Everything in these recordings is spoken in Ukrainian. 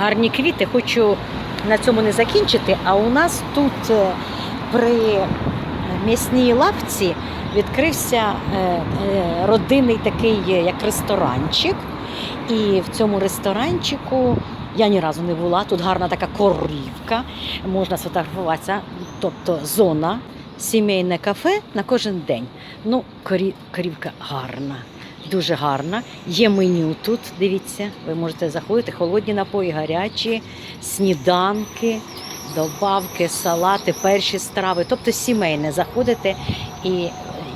Гарні квіти, хочу на цьому не закінчити. А у нас тут е, при м'ясній лавці відкрився е, е, родинний такий як ресторанчик. І в цьому ресторанчику я ні разу не була. Тут гарна така корівка, можна сфотографуватися, тобто зона. Сімейне кафе на кожен день. Ну, корі... корівка гарна, дуже гарна. Є меню тут, дивіться, ви можете заходити, холодні напої, гарячі, сніданки, добавки, салати, перші страви. Тобто сімейне заходите і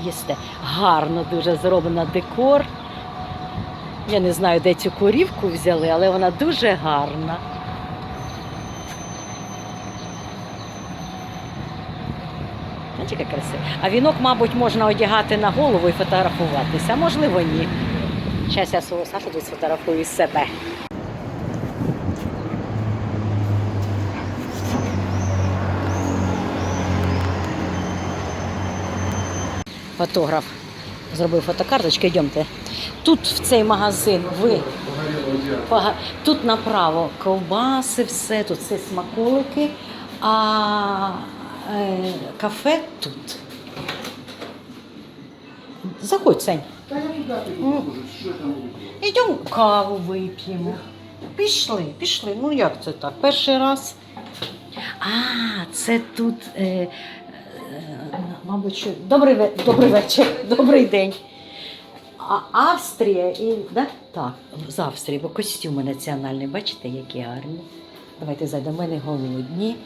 їсте. Гарно дуже зроблено декор. Я не знаю, де цю корівку взяли, але вона дуже гарна. Бачите, яка. А вінок, мабуть, можна одягати на голову і фотографуватися, а можливо, ні. Зараз я свого Сашу тут сфотографую з себе. Фотограф зробив фотокарточки, йдемте. Тут в цей магазин ви Тут направо ковбаси, все, тут все смаколики, а кафе тут. Заходь, Сань. М. Йдемо каву вип'ємо. Пішли, пішли. Ну як це так? Перший раз. А, це тут, е, е, мабуть, що... добрий, ве- добрий вечір, добрий день. А Австрія і да? так, з Австрії, бо костюми національні, бачите, які гарні. Давайте зайдемо, ми не голодні.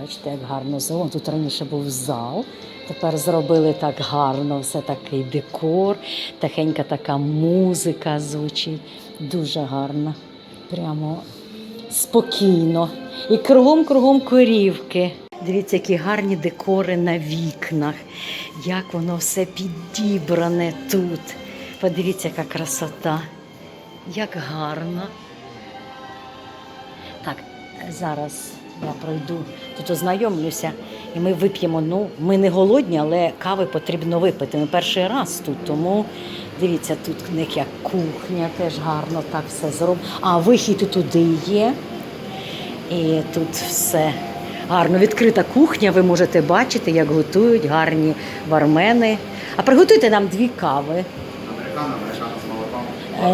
Бачите, як гарно зал. Тут раніше був зал. Тепер зробили так гарно, все такий декор, тихенька така музика звучить. Дуже гарно. Прямо спокійно. І кругом-кругом корівки. Дивіться, які гарні декори на вікнах, як воно все підібране тут. Подивіться, яка красота, як гарно. Так, зараз я пройду, тут ознайомлюся, і ми вип'ємо. Ну, ми не голодні, але кави потрібно випити. Ми перший раз тут, тому дивіться, тут в них як кухня, теж гарно так все зроблено. А вихід і туди є. І тут все гарно. Відкрита кухня, ви можете бачити, як готують гарні бармени. А приготуйте нам дві кави. Американо, американо з молоком.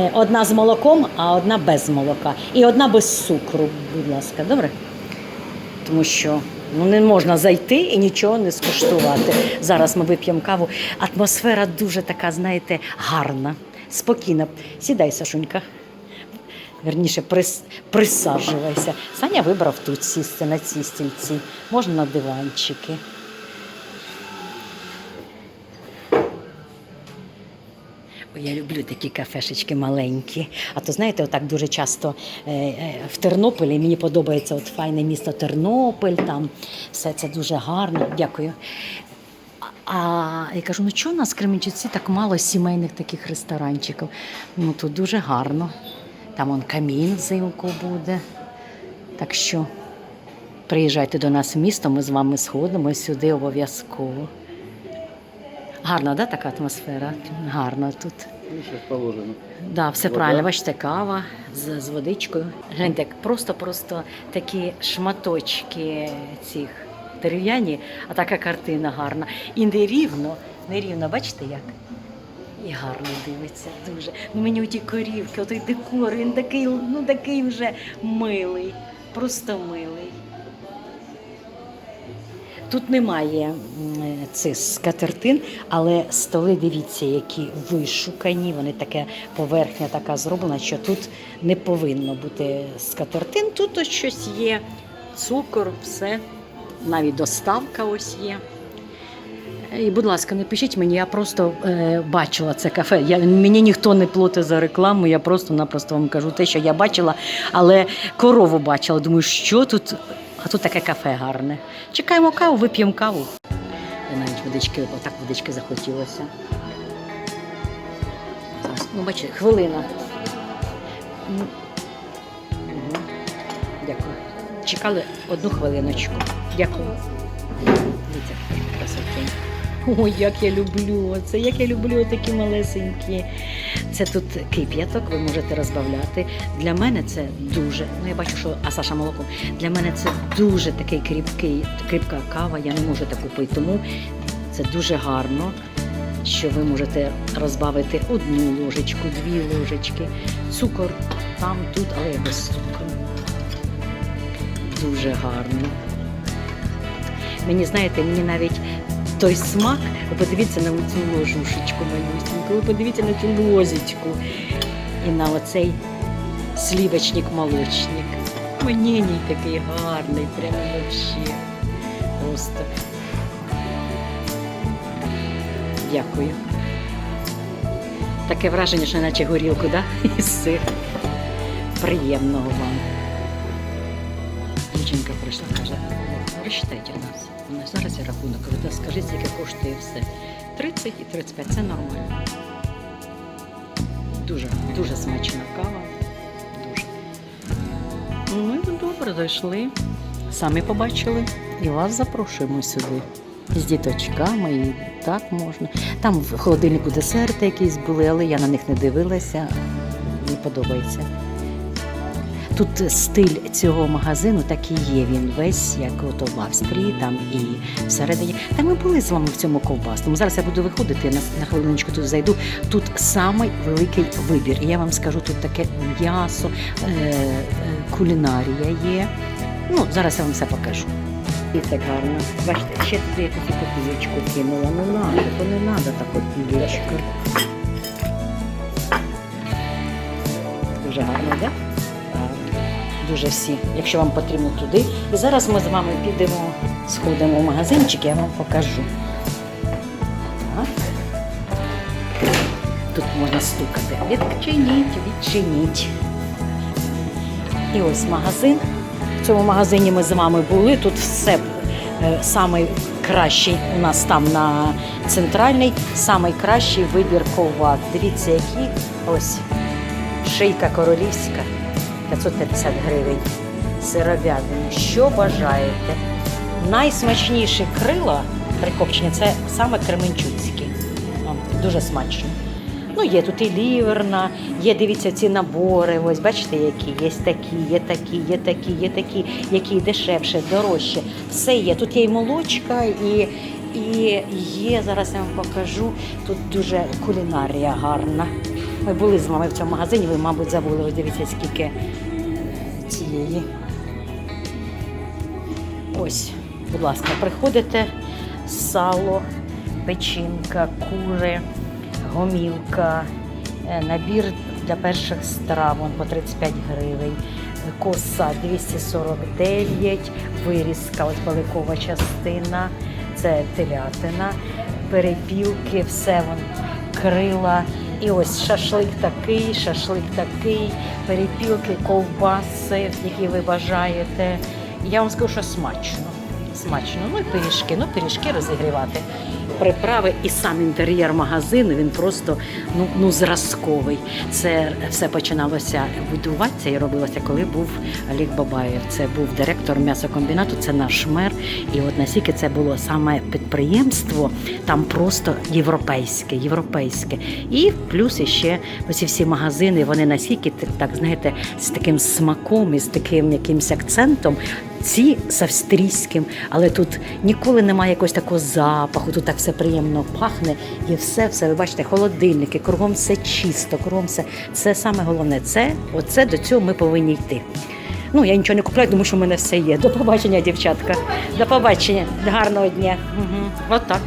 Е, Одна з молоком, а одна без молока. І одна без цукру, будь ласка, добре? Тому що ну, не можна зайти і нічого не скуштувати. Зараз ми вип'ємо каву. Атмосфера дуже така, знаєте, гарна, спокійна. Сідай, Сашунька. Верніше, прис, присаджувайся. Саня вибрав тут сісти на цій стільці. Можна на диванчики. Я люблю такі кафешечки маленькі. А то знаєте, отак дуже часто е, е, в Тернополі мені подобається от файне місто Тернопіль, там все це дуже гарно. Дякую. А я кажу, ну чого у нас в Кременчуці так мало сімейних таких ресторанчиків? Ну тут дуже гарно. Там он камін взимку буде. Так що приїжджайте до нас в місто, ми з вами сходимо сюди обов'язково. Гарна, да, така атмосфера? Гарно тут. Ну, щось положено. Да, все Вода. правильно. Бачите, кава з, з водичкою. Гляньте, як просто-просто такі шматочки цих дерев'яні, а така картина гарна. І нерівно, нерівно, бачите як? І гарно дивиться дуже. Ну мені ті корівки, отой декор, він такий, ну такий вже милий, просто милий. Тут немає цих скатертин, але столи, дивіться, які вишукані. Вони таке поверхня така зроблена, що тут не повинно бути скатертин. Тут ось щось є, цукор, все, навіть доставка ось є. І, будь ласка, не пишіть мені, я просто е, бачила це кафе. Я, мені ніхто не платить за рекламу, я просто-напросто вам кажу те, що я бачила, але корову бачила. Думаю, що тут? А тут таке кафе гарне. Чекаємо каву, вип'ємо каву. І навіть водички, отак водички захотілося. Зараз, ну, бачите, хвилина. Мгм. Дякую. Чекали одну хвилиночку. Дякую. Дивіться, красотень. Ой, як я люблю це, як я люблю такі малесенькі. Це тут кип'яток, ви можете розбавляти. Для мене це дуже, ну я бачу, що а Саша молоком. Для мене це дуже такий кріпкий, кріпка кава. Я не можу таку пити. Тому це дуже гарно, що ви можете розбавити одну ложечку, дві ложечки. Цукор там, тут, але без цукру. Дуже гарно. Мені знаєте, мені навіть той смак, подивіться на цю ложушечку малюсеньку, подивіться на цю лозічку і на оцей слівочник-молочник. Маненій такий гарний, прямо вообще. Просто. Дякую. Таке враження, що наче горілку, да? І сир. Приємного вам. Дівчинка прийшла, каже, розчитайте нас. Ну, зараз я рахунок веде, скажіть, скільки коштує все. 30 і 35 це нормально. Дуже, дуже смачна кава. Дуже. Ну і добре, зайшли. Самі побачили. І вас запрошуємо сюди. З діточками, і так можна. Там в холодильнику десерти якісь були, але я на них не дивилася. Мені подобається. Тут стиль цього магазину такий є. Він весь, як ото в Австрії, там і всередині. Та ми були з вами в цьому ковбасному. Зараз я буду виходити на, на хвилиночку тут зайду. Тут самий великий вибір. І я вам скажу, тут таке м'ясо, е, е, кулінарія є. Ну, зараз я вам все покажу. І так гарно. Бачите, ще туди якусь копієчку кинула. Ну надо, то не треба та копієчка. Дуже гарно, так? Да? Дуже всі, якщо вам потрібно туди. І зараз ми з вами підемо, сходимо в магазинчик, я вам покажу. Так. Тут можна стукати. Відчиніть, відчиніть. І ось магазин. В цьому магазині ми з вами були. Тут все е, самий кращий у нас там на центральний, самий кращий вибір ковбас. Дивіться, які ось шийка королівська 550 гривень. Сиров'ядина. Що бажаєте? Найсмачніші крила прикопчення це саме кременчуцькі. Дуже смачно. Ну, є тут і ліверна, є, дивіться, ці набори. Ось бачите, які є такі, є такі, є такі, є такі, які дешевше, дорожче. Все є. Тут є і молочка, і, і є, зараз я вам покажу. Тут дуже кулінарія гарна. Ми були з вами в цьому магазині, ви, мабуть, забули. Ось дивіться, скільки цієї. Ось, будь ласка, приходите сало, печінка, кури, гомілка, е, набір для перших страв он по 35 гривень, коса 249, вирізка, ось баликова частина, це телятина, перепілки, все вон, крила. І ось шашлик такий, шашлик такий, перепілки, ковбаси, які ви бажаєте. Я вам скажу, що смачно. Смачно. Ну і пиріжки, ну пиріжки розігрівати. Приправи і сам інтер'єр магазину він просто ну, ну зразковий. Це все починалося будуватися і робилося, коли був Олег Бабаєв. Це був директор м'ясокомбінату, це наш мер. І от наскільки це було саме підприємство, там просто європейське, європейське. І плюс іще ось всі магазини, вони наскільки так знаєте, з таким смаком і з таким якимось акцентом. Ці з австрійським, але тут ніколи немає якогось такого запаху, тут так все приємно пахне і все, все. Ви бачите, холодильники, кругом все чисто, кругом все. Це саме головне. Це оце до цього ми повинні йти. Ну, я нічого не купляю, тому що в мене все є. До побачення, дівчатка. До побачення. Гарного дня. Угу. Отак.